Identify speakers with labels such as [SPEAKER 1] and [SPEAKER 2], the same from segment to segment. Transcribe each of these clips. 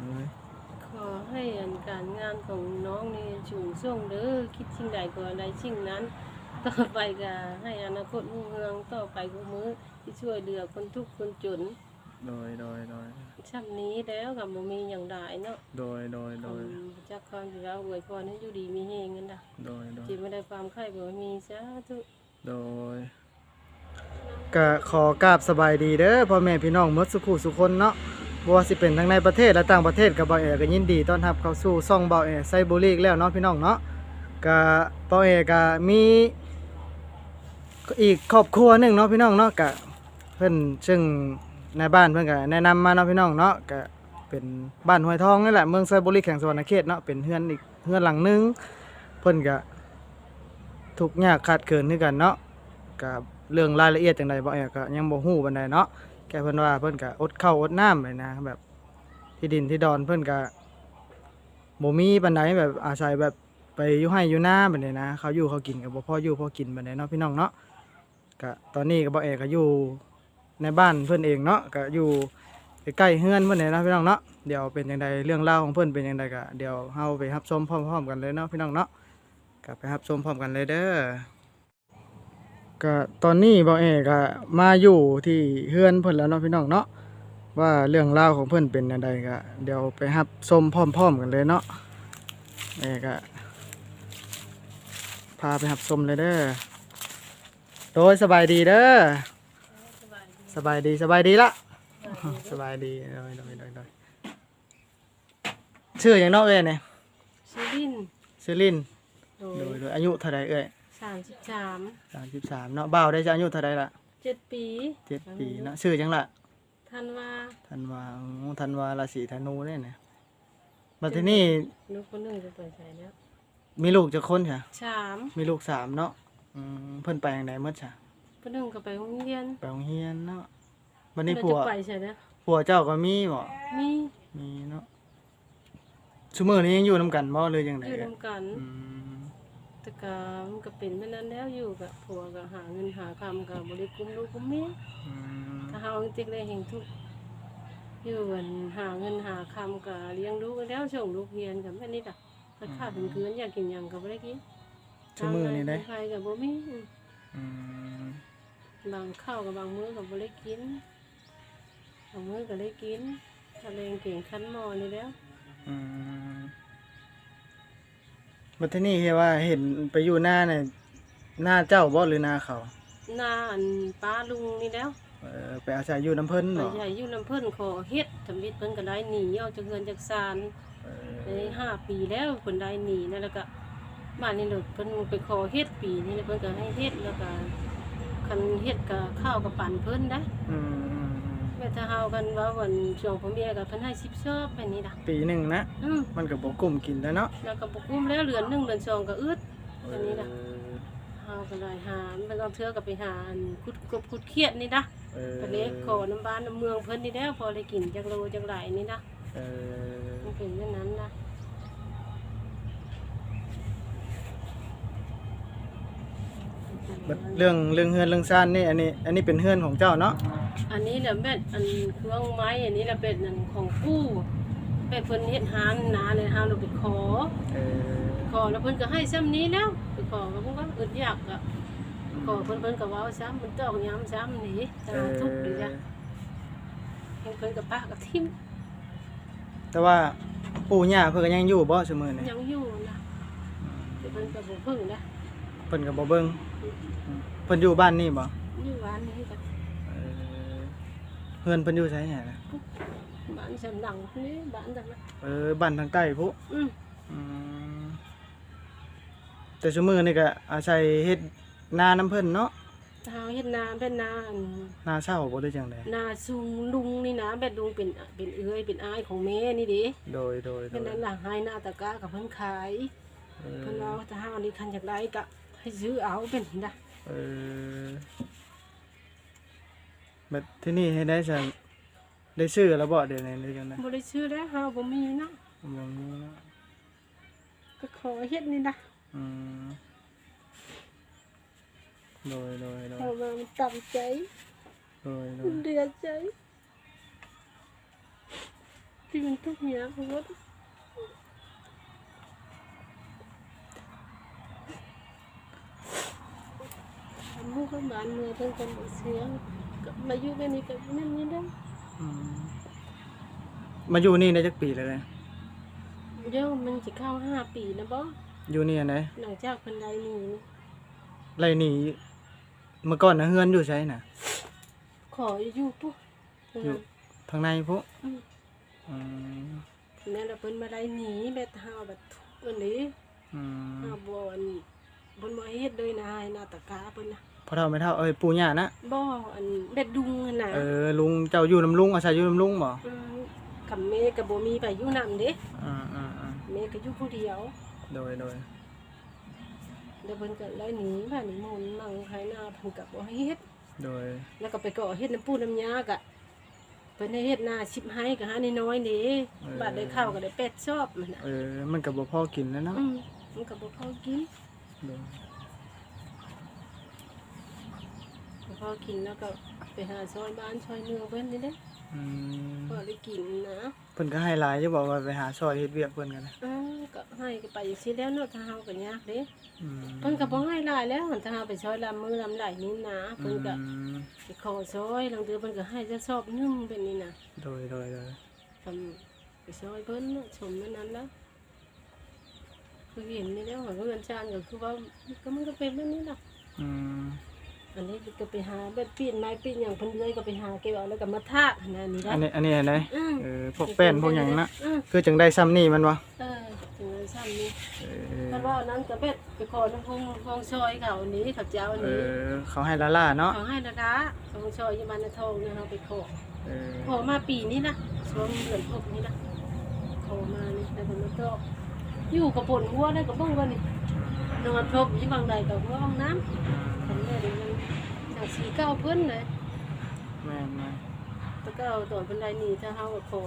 [SPEAKER 1] เอ้ย
[SPEAKER 2] ขอให้อันการงานของน้องนี่สูงส่งเด้อคิดสิ่งใดก็ใดสิ่งนั้น ต่อไปก็ให้อนาคตรุ่งเรืองต่อไปก็มือที่ช่วยเหลือคนทุกข์คนจน
[SPEAKER 1] โดยโดยโดย
[SPEAKER 2] ช่ำนี้แล้วก็บ่มีอย่างใดเนาะ
[SPEAKER 1] โดยโดยโดย
[SPEAKER 2] จักความที่เราอวยพรให้อยู่ดีมีเฮงกันนะ
[SPEAKER 1] โดยโดย
[SPEAKER 2] ที่ไม่ได้ความไข้บ่มีสาธุ
[SPEAKER 1] โดยก็ขอกราบสบายดีเด้อพ่อแม่พี่น้องหมดสุขุสุคนเนาะ บ่ว่าสิเป็นทั้งในประเทศและต่างประเทศกับเบาแอก็ยินดีต้อนรับเข้าสู่ซ่องเบาแอไซบุรีอีกแล้วเนาะพี่น้องเนาะก็เบาแอก็มีอีกครอบครัวหนึ่งเนาะพี่น้องเนาะก็เพิ่นซึ่งในบ้านเพิ่นก็แนะนำมาเนาะพี่น้องเนาะก็เป็นบ้านห้วยทองนี่แหละเมืองไซบุรีแข่งสวรรณเขตเนาะเป็นเฮือนอีกเฮือนหลังหนึงเพิ่นก็ทุกข์ยากขาดเกินคือกันเนาะกับเรื่องรายละเอียดจังใดบ่แอกก็ยังบ่ฮู้ปานใดเนาะ แกเพิ่นว่าเพิ่นก็อดข้าวอดน้ำไปนะ แบบที่ดินที่ดอนเพิ่นก็บ่มีปานใดแบบอาศัยแบบไปอยู่ไร่อยู่หน้าบันี้นะ เขาอยู่เขากินก็บ่พออยู่พอกินปานใดเนาะพี่น้องเนาะก็ตอนนี้ก็บ่แอกก็อยู่ในบ้านเพิ่อนเองเนาะก็อยู่ใกล้เฮือนเพิ่นนี่นะพี่น้องเนาะเดี๋ยวเป็นจังใดเรื่องราของเพิ่อนเป็นจังใดก็เดี๋ยวเฮาไปรับชมพร้อม ๆ กันเลยเนาะพี่น้องเนาะก็ไปรับชมพร้อมกันเลยเด้อ ก็ตอนนี้บ่าวเอกก็มาอยู่ที่เฮือนเพิ่นแล้วเนาะพี่น้องเนาะว่าเรื่องราวของเพิ่นเป็นจังไดก็เดี๋ยวไปรับชมพร้อมๆกันเลยเนาะเอกก็พาไปรับชมเลยเด้อโดยสบายดีเด้อ
[SPEAKER 2] สบายดี
[SPEAKER 1] สบายดีสบายดีละสบายดีโดยโดยโดยโดยชื่อหยังเนาะเอ้ยเนี่ย
[SPEAKER 2] ชื่อลิน
[SPEAKER 1] ชื่อลิน
[SPEAKER 2] โด
[SPEAKER 1] โดย
[SPEAKER 2] ย
[SPEAKER 1] โดยอายุเท่าใดเอ้ย
[SPEAKER 2] สามสิบสาม
[SPEAKER 1] 33เนาะบ่าวได้จะอายุเท่าใดล่ะ
[SPEAKER 2] เจ็ดปี
[SPEAKER 1] เจ็ดปีเนาะชื่อหยังล่ะ
[SPEAKER 2] ท่านว่า
[SPEAKER 1] ธันวาอ๋อธันวาราศีธนูเนี่ยนะบัดทีนี้
[SPEAKER 2] ลูกคนหนึ่งจะเปิดใจแล้ว
[SPEAKER 1] มีลูกจะคนค่ะ
[SPEAKER 2] สาม
[SPEAKER 1] มีลูกสามเนาะอืมเพิ่นไปอย่างไรเมื่อจ้ะ
[SPEAKER 2] คนหนึ่งก็ไปโรงเรียน
[SPEAKER 1] ไปโรงเรียนเนาะวันนี้
[SPEAKER 2] เรา
[SPEAKER 1] ผัว
[SPEAKER 2] จะไปใช่ไหม
[SPEAKER 1] ผัวเจ้าก็มีบ่
[SPEAKER 2] มี
[SPEAKER 1] มีเนาะชุมือนี้ยังอยู่นํกันบ่หรือยังไง
[SPEAKER 2] อยู่รวมกัน
[SPEAKER 1] อืม
[SPEAKER 2] แต่ก็มันก็เป็นไม่นั้นแล้วอยู่กับผัวก็หาเงินหาคำกับบริกุมลูกกุมเมีย
[SPEAKER 1] อืม
[SPEAKER 2] ถ้าเฮาจริงๆเลยเห็นทุกข์อยู่กันหาเงินหาคำกับเลี้ยงลูกแล้วส่งลูกเรียนกับแม่นี่ล่ะถ้าขาดเป็นคืนอยากกินหยังก็บ่ได้กิน
[SPEAKER 1] ชุมือนี้ได้
[SPEAKER 2] ใครกับบ่มีอืม
[SPEAKER 1] อืม
[SPEAKER 2] บางข้าวกับบางมื้อก็บ่ได้กินบางมื้อก็ได้กินทะเลงเก่งคันหมอนี่แล้ว
[SPEAKER 1] อืม บัดทีนี้เห็นว่าเห็นไปอยู่หน้าเนี่ยหน้าเจ้าบ่หรือหน้าเขา
[SPEAKER 2] หน้าอันป้าลุงนี่แล้ว
[SPEAKER 1] เออไปอาศัยอยู่น้ำเพิ่น
[SPEAKER 2] ไป
[SPEAKER 1] บ่
[SPEAKER 2] ใหญ่อยู่น้ำเพิ่นขอเฮ็ดทำเฮ็ดเพิ่นก็ได้หนีออกจากเงินจากศาล
[SPEAKER 1] เอ
[SPEAKER 2] ได้
[SPEAKER 1] อ
[SPEAKER 2] ห้าปีแล้วเพิ่นได้หนีนั่นแล้วก็บ้านนี้เลยเพิ่นไปขอเฮ็ดปีนี้แล้วเพิ่นก็ให้เฮ็ดแล้วก็คันเฮ็ดก็ข้าวก็ปั่นเพิ่นได้
[SPEAKER 1] อืมอืมอืม
[SPEAKER 2] แม่ ถ้าเฮากันว่าวันช่วงผมเมียก็เพิ่นให้10ชอบไปนี่ล่ะ
[SPEAKER 1] ปีหนึ่งนะ
[SPEAKER 2] อืม
[SPEAKER 1] มันก็บ่กลุ่มกินแล้วเนาะ
[SPEAKER 2] แล้วก็บ่กุ้มแล้วเหลือนหนึงเหลือนสองก็อึด อันนี้ล่ะ
[SPEAKER 1] เออ
[SPEAKER 2] เฮาก็ได้หามันต้องเทื่อก็ไปหาอันคุดกบคุดเขียดนี่นะ
[SPEAKER 1] เออ
[SPEAKER 2] ไปเล็กขอน้ำบ้านน้ำเมืองเพิ่นนี่แล้วพอได้กินจักโลจักหลายนี่นะ
[SPEAKER 1] เออ
[SPEAKER 2] มันเป็นอย่างนั้นนะ
[SPEAKER 1] บัด เรื่องเรื่องเฮือนเรื่องซ่านนี่อันนี้ อันนี้เป็นเฮือนของเจ้าเนาะ
[SPEAKER 2] อันนี้แหละแม่นอันเครื่องไม้ อันนี้แหละเป็นอันของกู้ไปเพิ่นเฮ็ดหานนาเลยหาเราไปขอ
[SPEAKER 1] เออ
[SPEAKER 2] ขอแล้วเพิ่นก็ให้ซ้ำนี้แล้วไปขอก็เพิ่นก็อึดอยากอะขอเพิ่นเพิ่นก็เว้าซ้ำมันตอกย้ำซ้ำนี่
[SPEAKER 1] เอ
[SPEAKER 2] ตา
[SPEAKER 1] อ
[SPEAKER 2] ทุกข์ดีจ้ะเพิ่นเพิ่นก็ปากก็ทิ่ม
[SPEAKER 1] แต่ว่าปู่ย่าเพิ่นก็ยังอยู่บ่ซุมื้อนี้
[SPEAKER 2] ยังอยู่นะแต่เพิ่นก็บ่พึ่งนะ
[SPEAKER 1] เพิ่นก็บ่เบิ่ง เพิ่นอยู่บ้านนี่บ่
[SPEAKER 2] อยู่บ้านนี้ก็
[SPEAKER 1] เออเฮือนเพิ่นอยู่ไสเนี่ยนะ
[SPEAKER 2] บ้านสำนังนี่บ้านจังนะ
[SPEAKER 1] เออบ้านทางใต้พุ
[SPEAKER 2] อืม
[SPEAKER 1] อืมแต่ซุมื้อนี่ก็อาศัยเฮ็ดนาน้ำเพิ่นเนาะ
[SPEAKER 2] ถ้าเฮาเฮ็ดนาเป็นนาอัน
[SPEAKER 1] นาเช่าบ่ได้จังได๋
[SPEAKER 2] นาซุงลุงนี่นะแบบลุงเป็นเป็นเอื้อยเป็นอ้ายของแม่นี่ดิ
[SPEAKER 1] โดยโดยโด
[SPEAKER 2] เป็น
[SPEAKER 1] ย
[SPEAKER 2] นั้นหลังให้หน้าตะกร้ากับเพิ่นขาย
[SPEAKER 1] เอ
[SPEAKER 2] เพิ่น
[SPEAKER 1] อ
[SPEAKER 2] เอาถ้าหาอันนี้คันจากได้ก็ให้ซื้อเอาเป็นนะ
[SPEAKER 1] เออแบบที่นี่ให้ได้จะได้ชื่อแล้วบ่เดี๋ยวนี้ได้จังได๋
[SPEAKER 2] บ่ได้ซื้อแล้วเฮาบ่มีนะ
[SPEAKER 1] บ่มีเนาะ
[SPEAKER 2] ก็ขอเฮ็ดนี่นะ
[SPEAKER 1] อืมโดยโดยโดย
[SPEAKER 2] เฮาว่ามันต่ำใจ
[SPEAKER 1] โดยโด
[SPEAKER 2] มั
[SPEAKER 1] ย
[SPEAKER 2] นเดือดใจที่มันทุกข์ยากเพราะว่า ทำลูกกับบ้านเมืองเพิ่นกันบ่เสียก็มาอยู่กันนี่ก็แม่นนี่เด้อ
[SPEAKER 1] อืมมาอยู่นี่ได้จักปีแล้วเลย
[SPEAKER 2] เดี๋ยวมันสิเข้าห้าปีนะบ่
[SPEAKER 1] อยู่นี่อันไหน
[SPEAKER 2] หลังจากเพิ่นไล่หนีนี่
[SPEAKER 1] ไรนี่เมื่อก่อนนะเฮือนอยู่ใช่น่ะ
[SPEAKER 2] ขออยู่ปุ๊บ
[SPEAKER 1] อยู่ทางในพุ
[SPEAKER 2] อืม
[SPEAKER 1] อืม
[SPEAKER 2] นั่นแหละเพิ่นมาไล่หนีแบบเฮาแบบทุกข์อันนี้
[SPEAKER 1] อืม
[SPEAKER 2] เฮาบ่อันเพิ่นบ่เฮ็ดเลยนะให้หน้าตะกาเพิ่นน่ะ
[SPEAKER 1] พอเท่าไม่เท่าเอ้ยปู่ย่านะ
[SPEAKER 2] บ่อันเบ็ดดุงหั่นน่ะ
[SPEAKER 1] เออลุงเจ้าอยู่น้ำลุงอาศัยอยู่น้ำลุงบ่
[SPEAKER 2] มกับแม่ก็บ่มีไปอยู่นํเด้
[SPEAKER 1] อ่าอ่าอ่า
[SPEAKER 2] แม่ก็อยู่ผู้เดียว
[SPEAKER 1] โดยโดย
[SPEAKER 2] เดี๋ยวเพิ่นก็ไล่หนีบ้านนี่มนต์นั่งไถนาเพิ่นก็บ่ให้เฮ็ด
[SPEAKER 1] โดย
[SPEAKER 2] แล้วก็ไปก่อเฮ็ดน้ำปูน้ำยากะเพิ่นให้เฮ็ดนาชิบให้ก็หาน้อยๆเด้บาดได้ข้าวก็ได้เป็ดชอบมันน่ะ
[SPEAKER 1] เออมันกับบ่พอกินแล้วเนาะ
[SPEAKER 2] อืมมันก็บ่พอกิน
[SPEAKER 1] โดย
[SPEAKER 2] บ่ พอกินแล้วก็ไปหาซอยบ้านซอยเมืองเพิ่นนี่เด้
[SPEAKER 1] อืม
[SPEAKER 2] พอได้กินนะ
[SPEAKER 1] เพิ่นก็ให้หลายจะบอกว่าไปหาซอยเฮ็ดเวียกเพิ่นกันนะ
[SPEAKER 2] อ้าวก็ให้ก็ไปจังซี่แล้วเนาะถ้าเฮาก็ยากเด้
[SPEAKER 1] อืม
[SPEAKER 2] เพิ่นก็บ่ให้หลายแล้วถ้าเฮาไปซอยลำมือลำไหลนี่นะเพิ่นก็
[SPEAKER 1] อืม
[SPEAKER 2] ไปขอซอยลางเดือเพิ่นก็ให้จะชอบนึงเป็นนี่นะ
[SPEAKER 1] โดยโดยโดย
[SPEAKER 2] ทำไปซอยเพิ่นเนาะชมนั้นนั้นแล้วคือเห็นนี่แล้วของเงินชานก็คือว่าก็มันก็เป็นแบบนี้ล่ะ
[SPEAKER 1] อืม
[SPEAKER 2] อันนี้ก็ไปหาแบบปีนไม้ปีนอย่างเพิ่นเลยก็ไปหาเก็บเอาแล้วก็มาทากอันนั้นนี่
[SPEAKER 1] อัน
[SPEAKER 2] ได้
[SPEAKER 1] นี้อันนี้อันไหน
[SPEAKER 2] อืม
[SPEAKER 1] เออพวกแป้นพวกหยังนะ
[SPEAKER 2] อืม
[SPEAKER 1] คือจังได้ซ้ำนี่มันวะ
[SPEAKER 2] เออถึงเงินซ้ำนี่
[SPEAKER 1] เออ
[SPEAKER 2] ท่านว่าอันนั้นก็เบ็ดไปขอน้ำพุงฟองซอยเขาอันนี้เขาเจ้าอัน
[SPEAKER 1] เอ
[SPEAKER 2] นี้
[SPEAKER 1] อเขาให้ละล่าเนาะ
[SPEAKER 2] เขาให้ระดาฟองซอยยมันทองเนี่ยเราไปขอ
[SPEAKER 1] เออ
[SPEAKER 2] ขอมาปีนี้นะช่วงเดือนพวกนี้นะขอมานี่แต่ผมไม่ตอบอยู่กับปนหัวได้กับเบ้งวันนี่นอนพบอยู่บางใดกับหัวห้องน้ำผมเนี่ยเดี๋ยวมัน อย่างสีเก้าเพิ่นเลย
[SPEAKER 1] แม่นแม่น
[SPEAKER 2] แตะเก้าตอนเป็นไรนี่ถ้าเฮาขอ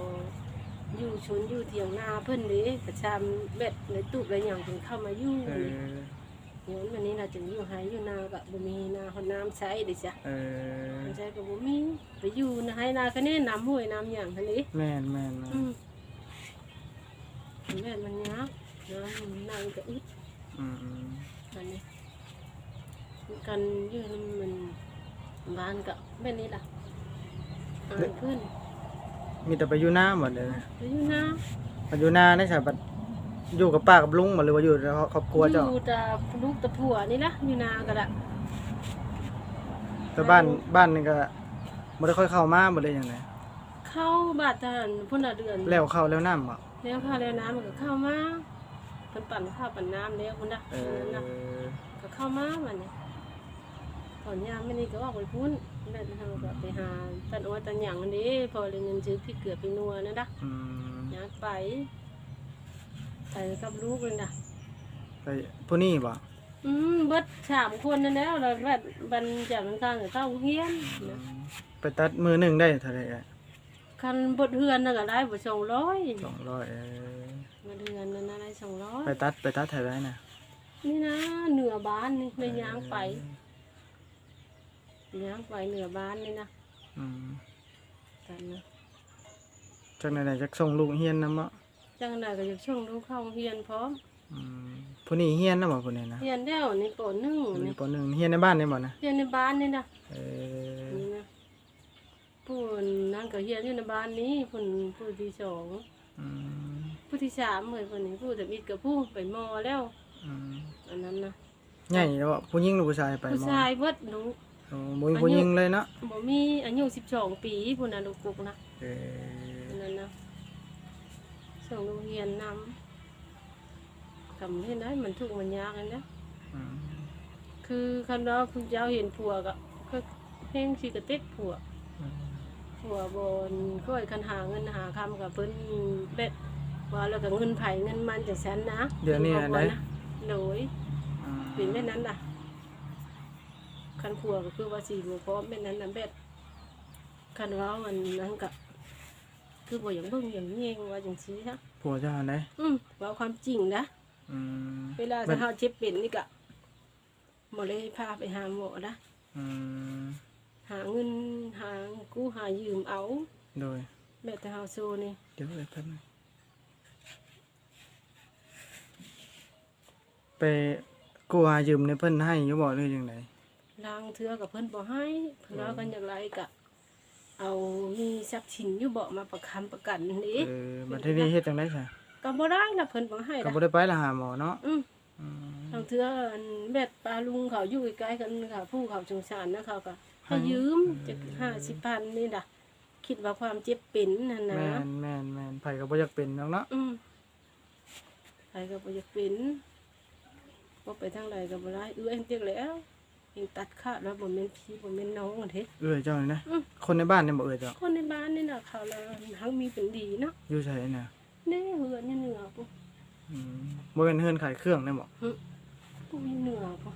[SPEAKER 2] อยู่ชนอยู่เถียงนาเพิ่นเด้กระชามเบ็ดในตู้ไรอย่างถึงเข้ามาอยู่
[SPEAKER 1] เอ
[SPEAKER 2] นี่
[SPEAKER 1] อ
[SPEAKER 2] ย้อนวันนี้เราจึงอยู่หายอยู่นาก็บ่มีนาหนน้ำใช้เด้จ้ะ
[SPEAKER 1] เออ
[SPEAKER 2] น้ำใช้ก็บ่มีไปอยู่นะให้นาก็แน่น้ำห้วยน้ำหยังหั่นนี่
[SPEAKER 1] แม่นแม่นแม่
[SPEAKER 2] อื
[SPEAKER 1] น
[SPEAKER 2] มแม่นมันยากน้ำนั่งก็อึด
[SPEAKER 1] อืมอืม
[SPEAKER 2] อันนี้ กันอยู่นำมันบ้านก็แม่นนี่ล่ะอ่านขึ้น
[SPEAKER 1] มีแต่ไปอยู่หน้าหมดเลย
[SPEAKER 2] ไปอยู่นา
[SPEAKER 1] ไปอยู่หน้าได้ใช่บัดอยู่กับป้ากับลุงหมดหรือว่าอยู่กับครอบครัวเจ้า
[SPEAKER 2] อยู่แต่ลูกแต่ผัวนี่ล่ะอยู่นาก็ละ
[SPEAKER 1] แต่บ้านบ้านนี่ก็บ่ได้ค่อยเข้ามาบ่ได้หยังไง
[SPEAKER 2] เข้าบาดทหารพุ่นน่ะเดือน
[SPEAKER 1] แล้วเข้าแล้วน้ำบ่
[SPEAKER 2] แล้วข้าวแล้วน้ำมันก็เข้ามาเพิ่นปั่นข้าวปั่นน้ำแล้วพุ่นน่ะ
[SPEAKER 1] เอ
[SPEAKER 2] เออนะ
[SPEAKER 1] อ
[SPEAKER 2] ก็เข้ามามันนี่ ตอนยามไม่นี่ก็ออกไปพุ่นแม่นเฮาก็ไปหาตันอ้อยตันหยังอันนี้พอเลยเงินซื้อพริกเกลือไปนัวนั่นนะ
[SPEAKER 1] อืม
[SPEAKER 2] ยากไปไปกับลูกเลยนะ
[SPEAKER 1] ไปผู้นี้บ่
[SPEAKER 2] อืมเบิดสามคนนั่นแล้วเราแบบบันจากมันข้างกับเข้าเฮียนนะ
[SPEAKER 1] ไปตัดมือหนึงได้เท่าไหร่อะ
[SPEAKER 2] คันบดเฮือนน่ะก็ได้บ่สองร้อย
[SPEAKER 1] 200เออ
[SPEAKER 2] บดเฮือนนั่นน่ะได้สองร้อย
[SPEAKER 1] ไปตัดไปตัดเท่าไหร่น่ะ
[SPEAKER 2] นี่นะเหนือบ้านนี่ในยางไป ยางไปเหนือบ้านนี่นะ
[SPEAKER 1] อืม
[SPEAKER 2] กันนะ
[SPEAKER 1] จังได๋จักส่งลูกเฮียนนำบ่
[SPEAKER 2] จังไดก็อยากช่วงลูกเข้าเฮียนพร้อม
[SPEAKER 1] อืมผู้นี้เฮียนนำบ่ผู้นี้นะ
[SPEAKER 2] เฮียนแล้วนี่ปหนึ่ง
[SPEAKER 1] ผู้นี้
[SPEAKER 2] นี่
[SPEAKER 1] ปหนึ่งเฮียนในบ้านนี่บ่นะ
[SPEAKER 2] เฮียนในบ้านนี่นะ
[SPEAKER 1] เออ
[SPEAKER 2] นี่นะผู้นั่นก็เฮียนอยู่ในบ้านนี้ผู้ผู้ที่สอง
[SPEAKER 1] อืม
[SPEAKER 2] ผู้ที่สามเหมือนคนนี้ผู้จะมีกับผู้ไปมอแล้ว
[SPEAKER 1] อืม
[SPEAKER 2] อันนั้นนะ
[SPEAKER 1] ใหญ่แล้วบ่ผู้หญิงหรือผู้ชายไป
[SPEAKER 2] ผู้
[SPEAKER 1] หมอ
[SPEAKER 2] ชายเบิดห นู
[SPEAKER 1] โอ้บ่มีผู้หญิงเลยเนาะ
[SPEAKER 2] บ่มีอายุสิบสองปีผู้นั้นลูกกุกนะ
[SPEAKER 1] เออ
[SPEAKER 2] อันนั้นนะส่งโรงเรียนนำทำให้ได้มันทุกข์มันยากเลยนะ
[SPEAKER 1] อืม
[SPEAKER 2] คือคันเราคุณเจ้าเห็นผัวก็ก็เพ่งสิกระเต็กผัว
[SPEAKER 1] อืม
[SPEAKER 2] ผัวบนก็ไอ้คันหาเงินหาคำกับเพิ่นเบ็ดว่าแล้วก็เงินไผ่เงินมันจากแสนนะ
[SPEAKER 1] เดี๋ยวนี้
[SPEAKER 2] พิ่
[SPEAKER 1] อะ
[SPEAKER 2] บ
[SPEAKER 1] ไร
[SPEAKER 2] อกว่านะโดย
[SPEAKER 1] อืม
[SPEAKER 2] เป็นแม่นั้นล่ะ คันผัวก็คือว่าสี่บัวพร้อมแม่นั้นน่ะเบ็ดคันเว้ามันนั้นก็คือบ่อย่างเบิ่งอย่างเงี้ยว่าจังซี่ฮะ
[SPEAKER 1] ผัวเจ้าอันใด
[SPEAKER 2] อืมเว่าความจริงนะ
[SPEAKER 1] อืม
[SPEAKER 2] เวลาถ้าเฮาเจ็บเป็นนี่ก็บ่เลยพาไปหาหมอนะ
[SPEAKER 1] อืม
[SPEAKER 2] หาเงินหากู้หายืมเอา
[SPEAKER 1] โดย
[SPEAKER 2] แบบแต่เฮาโซนี่
[SPEAKER 1] เดี๋ยวเลยแป๊บนึงไปกู้หายืมในเพิ่นให้อยู่บ่หรือจังได
[SPEAKER 2] ลางเทือกับเพิ่นบ่ให้เพิ่นว่ากันอย่างไรก็เอามีทรัพย์สินอยู่บ่มาประคันประกันนี่
[SPEAKER 1] เออบัดทีนี้เฮ็ดจังได๋ซะ
[SPEAKER 2] ก็บ่ได้นะเพิ่นบ่ให้
[SPEAKER 1] ก็
[SPEAKER 2] นะ
[SPEAKER 1] บ่ได้ไปละหาหมอเนาะ
[SPEAKER 2] อืม
[SPEAKER 1] อืม
[SPEAKER 2] ทางเทืออันแม่ปลาลุงเขาอยู่ใกล้ๆกันค่ะ ผู้เขาสงสารนะเขาก็ให้ยืมจาก50,000นี่น่ะคิดว่าความเจ็บเป็นนั่นนะ
[SPEAKER 1] แม่นแม่นแม่นไผก็บ่อยากเป็นหรอกเนาะ
[SPEAKER 2] อืมไปก็บ่อยากเป็นบ่ไปทางใดก็บ่ได้เอื้อเองเตียกแล้ว เองตัดขาดแล้วบ่แม่นพี่บ่แม่นน้องอันเด้
[SPEAKER 1] เอ้ยเจ้านี่นะ
[SPEAKER 2] อืม
[SPEAKER 1] คนในบ้านเนี่ยบ่เอ้ยเจ้า
[SPEAKER 2] คนในบ้านนี่น่ะเขาละทั้งมีเป็นดีเนาะ
[SPEAKER 1] อยู่ไสน่ะ
[SPEAKER 2] แน่เหือนนี่เหนือปุ๊บ
[SPEAKER 1] อืมบ่เป็นเฮือนขายเครื่องได้บ่
[SPEAKER 2] ปุ๊บนี่เหนือปุ๊บ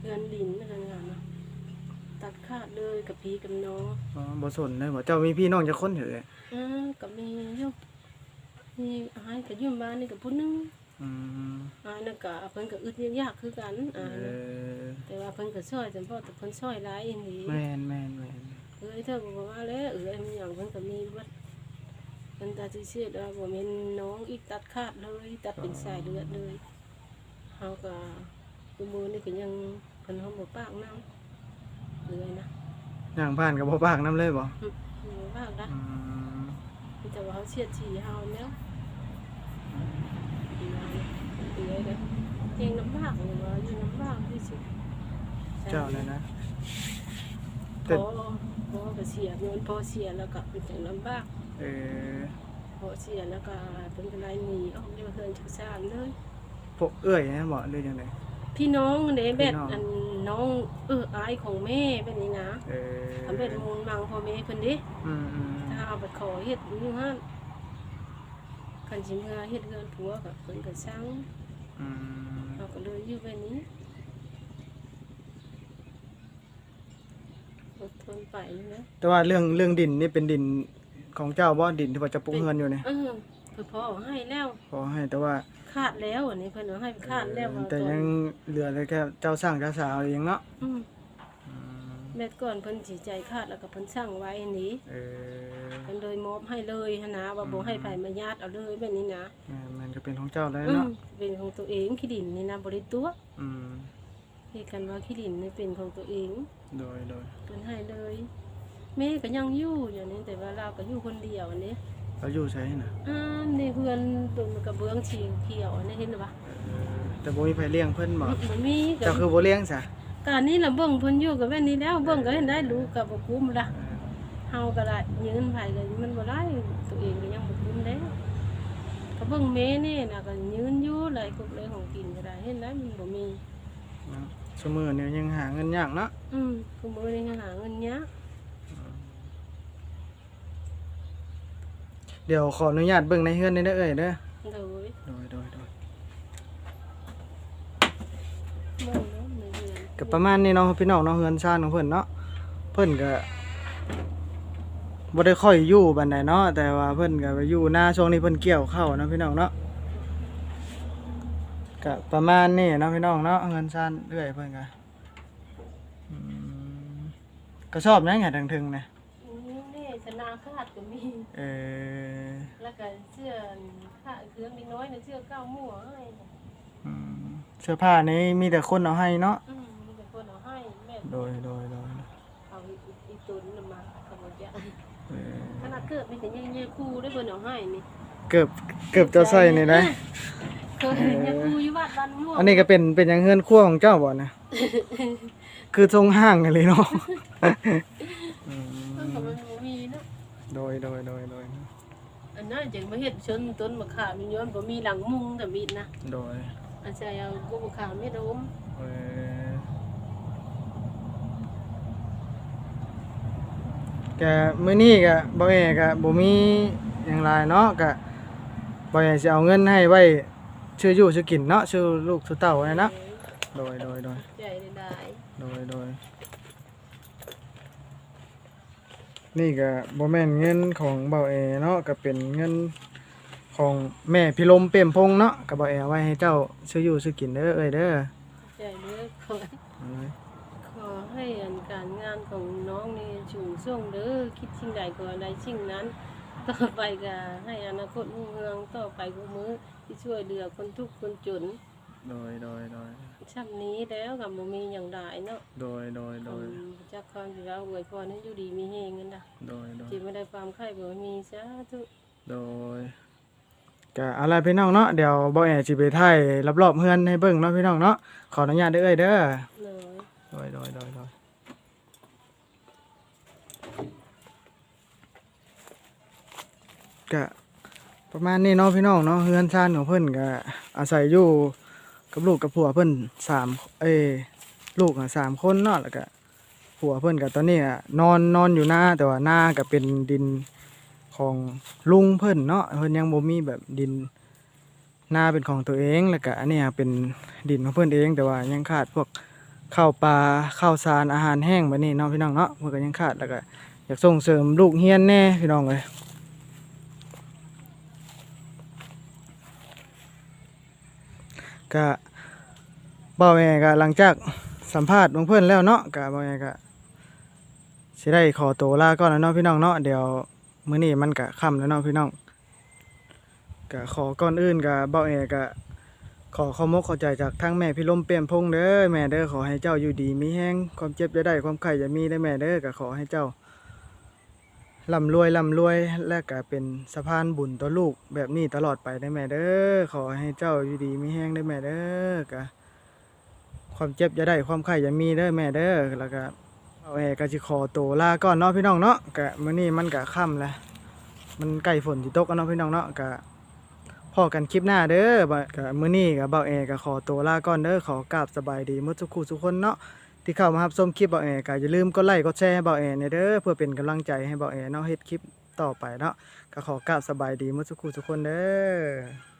[SPEAKER 2] เหือนดินนั่นน่ะเนาะตัดขาดเลยกับพี่กับน้อง
[SPEAKER 1] อ๋อบ่สนได้บ่เจ้ามีพี่น้องจักคนเหรอ
[SPEAKER 2] อ่ากับมีอยู่มีอายก็อยู่บ้านนี่กับผู้หนึง
[SPEAKER 1] อืม
[SPEAKER 2] อายน่ะก็เพิ่นก็อึดยากๆคือกันอาย
[SPEAKER 1] เอ
[SPEAKER 2] น่ะ
[SPEAKER 1] อ
[SPEAKER 2] แต่ว่าเพิ่นก็ช่วยจนพ่อแต่เพิ่นช่วยหลายอีหลี
[SPEAKER 1] แม่นแม่นแม่น
[SPEAKER 2] เอ้ยเธอบอกว่าแล้วเอ้ยมันหยังเพิ่นก็มีเบิดเพิ่นตัดสิเสียดว่าบ่แม่นน้องอีกตัดขาดเลยตัดเป็นสายเลือดเลยเฮาก็คือมือนี่ก็ยังเพิ่นเฮาบ่ปากน้ำเลยนะ
[SPEAKER 1] ย่างผ่านก็บ่ปากน้ำเลยบ่
[SPEAKER 2] หึบ่ปากนะ
[SPEAKER 1] อืม
[SPEAKER 2] มีแต่ว่าเฮาเสียดฉี่เฮาแล้ว เอ้ยเด้อยังลำบากอยู่ว่าอยู่ลำบากที่สุด
[SPEAKER 1] เจ้าเลยนะ
[SPEAKER 2] พอพอก็เสียเงินพอเสียแล้วก็เป็นจังลำบาก
[SPEAKER 1] เออ
[SPEAKER 2] พอเสียแล้วก็เป็นกระไรหนีออกจากเฮือนจากซ่านเลย
[SPEAKER 1] พวกเอ้ยนะบ่หรือจังได
[SPEAKER 2] พี่น้องเด้เบ็ด
[SPEAKER 1] พี่น้อง
[SPEAKER 2] อันน้องเอออายของแม่เป็นนี่นะ
[SPEAKER 1] เออ
[SPEAKER 2] ทำเบ็ดมูลมังพ่อแม่เพิ่นเดิ
[SPEAKER 1] อืมอืม
[SPEAKER 2] ถ้าเอาไปขอเฮ็ดอยู่หั่นคันสิเมื่อเฮ็ดเฮือนผัวก็เพิ่นก็สั่ง
[SPEAKER 1] อืม
[SPEAKER 2] เราก็เลยอยู่แบบนี้อดทนไปนะ
[SPEAKER 1] แต่ว่าเรื่องเรื่องดินนี่เป็นดินของเจ้าบ่ดินที่ว่าจะปลูกเฮือนอยู่นี่
[SPEAKER 2] เออเพิ่นพอเอาให้แล้ว
[SPEAKER 1] ขอให้แต่ว่า
[SPEAKER 2] ขาดแล้วอันนี้เพิ่นเอาให้ขาดแล้วว่า
[SPEAKER 1] แต่
[SPEAKER 2] ตอน
[SPEAKER 1] ยังเหลือแต่แค่เจ้าสร้างเจ้าสาวเองเนาะ
[SPEAKER 2] อืม
[SPEAKER 1] อื ม
[SPEAKER 2] แม่ก่อนเพิ่นสิใจขาดแล้วก็เพิ่นสั่งไว้อันนี้
[SPEAKER 1] เออ
[SPEAKER 2] เพิ่นเลยมอบให้เลยหั้นนะว่าบ่ให้ไผมาญาติเอาเลยแบบนี้นะ
[SPEAKER 1] แม่นมันก็เป็นของเจ้าแล้ว
[SPEAKER 2] อืม
[SPEAKER 1] เนาะ
[SPEAKER 2] เป็นของตัวเองขี้ดินนี่นะบ่ได้ตัว
[SPEAKER 1] อืม
[SPEAKER 2] เฮ็ดกันว่าขี้ดินนี่เป็นของตัวเอง
[SPEAKER 1] โดยโดย
[SPEAKER 2] เพิ่นให้เลยแม่ก็ยังอยู่อย่างนี้แต่ว่าเราก็อยู่คนเดียวอันนี้
[SPEAKER 1] เราอยู่ใช่น่ะ
[SPEAKER 2] อ่าในเฮือนตรงกระเบื้องสีเขียวอันนี้เห็นบ่
[SPEAKER 1] เออแต่บ่มีไผเลี้ยงเพิ่นบ่
[SPEAKER 2] บ่มีก็
[SPEAKER 1] เจ้าคือบ่เลี้ยงซะ
[SPEAKER 2] การนี้ล่ะเบิ่งเพิ่นอยู่กับแบบนี้แล้วเบิ่งก็เห็นได้รู้ก็บ่คุ้มละ
[SPEAKER 1] เออ
[SPEAKER 2] เฮาก็ได้ยืนไผก็มันบ่ได้ตัวเองก็ยังบ่คุ้มแล้วก็เบิ่งแม่นี่น่ะก็ยืนอยู่หลายคุกเลยของกินก็ได้เห็นได้มันบ่มี
[SPEAKER 1] เนาะซุมื้อนี้ยังหาเงินยากเนาะ
[SPEAKER 2] อืมคือมื้อนี้หาเงินยาก
[SPEAKER 1] เดี๋ยวขออนุญาตเบิ่งในเฮือนได้เด้อเอ้ยเด้อ
[SPEAKER 2] โดย
[SPEAKER 1] โดยโดยโดย
[SPEAKER 2] เบิ่ง เนาะในเดือน
[SPEAKER 1] ก็ประมาณนี้เนาะพี่น้องเนาะเฮือนชานของเพิ่นเนาะเพิ่นก็บ่ได้ค่อยอยู่บันไดเนาะแต่ว่าเพิ่นก็ไปอยู่หน้าช่วงนี้เพิ่นเกี่ยวข้าวเนาะพี่น้องเนาะก็ประมาณนี้เนาะพี่น้องเนาะเฮือนชานเรื่อยเพิ่นก็อืมก็ชอบนะไงถึงๆนะ
[SPEAKER 2] อืมนี่ชนะขาดก็มี
[SPEAKER 1] เออ
[SPEAKER 2] แล้วก็เสื้อขาดเครื่องนิดน้อยนะเสื้อเก้าหมู่ให้
[SPEAKER 1] อืมเสื้อผ้านี้มีแต่คนเอาให้เนาะ
[SPEAKER 2] อืม
[SPEAKER 1] โดยโดยโดย
[SPEAKER 2] เอาอีอีตุนน่ะมาขโมยยะ
[SPEAKER 1] เออ
[SPEAKER 2] ขนาดเกิดมีแต่ยังยังคู่ได้เพิ่นเอาให้นี่
[SPEAKER 1] เกือบเกือบจะใส่นี่นะ
[SPEAKER 2] เคยเห็นยังคู่อยู่วัดบ้านม่วง
[SPEAKER 1] อันนี้ก็เป็นเป็นหยังเฮือนครัวของเจ้าบ่นะคือทรงห้างกันเลยเนาะอื
[SPEAKER 2] เออ
[SPEAKER 1] ม
[SPEAKER 2] ก็มันบ่มีเนาะ
[SPEAKER 1] โดยโดยโดยโดย
[SPEAKER 2] อันนั้นจังมาเฮ็ดชนต้นมะขามย้อนบ่มีหลังมุงแต่มีดนะ
[SPEAKER 1] โดย
[SPEAKER 2] อันใส่เอากบมะขามเม็ดอม
[SPEAKER 1] เอ่อแกมื้อนี้ก็บ่แม่ก็บ่มีหยังหลายเนาะก็บ่แม่สิเอาเงินให้ไว้ชื่ออยู่ชื่อกินเนาะชื่อลูกชื่อเต้าไว้เนาะโดยโดยโดย
[SPEAKER 2] ใจได้
[SPEAKER 1] โดยโดยนี่ก็บ่แม่นเงินของเบาเอเนาะก็เป็นเงินของแม่พิลมเปี่ยมพงษ์เนาะก็บ่แอเอาไว้ให้เจ้าซื้ออยู่ซื้อกินเด้อเอ้ยเด้อ
[SPEAKER 2] ใจเด้อขอ
[SPEAKER 1] เอาเลย
[SPEAKER 2] ขอ ให้ให้อันการงานของน้องนี่สูงส่งเด้อคิดสิ่งใดก็ได้สิ่งนั้น ต่อไปก็ให้อนาคตรุ่งเรืองต่อไปกูมือที่ช่วยเหลือคนทุกข์คนจน
[SPEAKER 1] โดยโดยโดย
[SPEAKER 2] ช่ำนี้แล้วกับบ่มีอย่างใดเนาะ
[SPEAKER 1] โดยโดยโดย
[SPEAKER 2] อืมจากความที่เราอวยพรให้อยู่ดีมีเฮงกันนะ
[SPEAKER 1] โดยโดย
[SPEAKER 2] จิตไม่ได้ความไข้บ่มีสาธุ
[SPEAKER 1] โดยก็อะไรพี่น้องเนาะเดี๋ยวบ่แอสิไปถ่ายรอบๆเฮือนให้เบิ่งเนาะพี่น้องเนาะขออนุญาตเด้อเอ้ยเด้อ
[SPEAKER 2] เลย
[SPEAKER 1] โดยโดยโดยโดยก็ประมาณนี้เนาะพี่น้องเนาะเฮือนซ่านของเพิ่อนก็อาศัยอยู่กับลูกกับผัวเพิ่อนสามเอลูกอะสามคนเนาะแล้วก็ผัวเพิ่อนก็ตอนนี้นอนนอนอยู่หน้าแต่ว่าหน้าก็เป็นดินของลุงเพิ่อนเนาะเพิ่อนยังบ่มีแบบดินหน้าเป็นของตัวเองแล้วก็อันนี้เป็นดินของเพิ่อนเอง แต่ว่ายังขาดพวก ข้าวปลาข้าวสารอาหารแห้งแบบนี้เนาะพี่น้องเนาะมันก็ยังขาดแล้วก็อยากส่งเสริมลูกเฮียนแน่พี่น้องเลยก็บ่าวแม่ก็หลังจากสัมภาษณ์ของเพื่อนแล้วเนาะก็บ่าวแม่ก็สิได้ขอตัวลาก่อนแล้วเนาะพี่น้องเนาะเดี๋ยวมื้อนี้มันก็ค่ำแล้วเนาะพี่น้องก็ขอก่อนอื่นก็บ่าวแม่ก็ ขอขอมกข้าใจจากทั้งแม่พี่ลมเปลี่ยมพงเด้อแม่เด้อขอให้เจ้าอยู่ดีมีแห้งความเจ็บจะได้ความไข่จะมีได้แม่เด้อก็ขอให้เจ้าร่ำรวยร่ำรวยและก็เป็นสะพานบุญต่อลูกแบบนี้ตลอดไปได้แม่เด้อขอให้เจ้าอยู่ดีมีแห้งได้แม่เด้อก็ความเจ็บจะได้ความไข่จะมีเด้อแม่เด้อแล้วก็เอาแอก็สิขอโตลาก่อนเนาะพี่น้องเนาะก็มื้อนี้มันก็ค่ำแล้วมันใกล้ฝนสิตกแล้วเนาะพี่น้องเนาะก็ อกันคลิปหน้าเด้อกับมื้อนี้กับเบาแอกับขอตัวลาก่อนเด้อขอกราบสบายดีมดทุกคู่ทุกคนเนาะที่เข้ามารับชมคลิปเบาแอก็อย่าลืมกดไลค์กดแชร์ให้เบาแอเนี่ยเด้อเพื่อเป็นกำลังใจให้เบาแอเนาะเฮ็ดคลิปต่อไปเนาะก็ขอกราบสบายดีมดทุกคู่ทุกคนเด้อ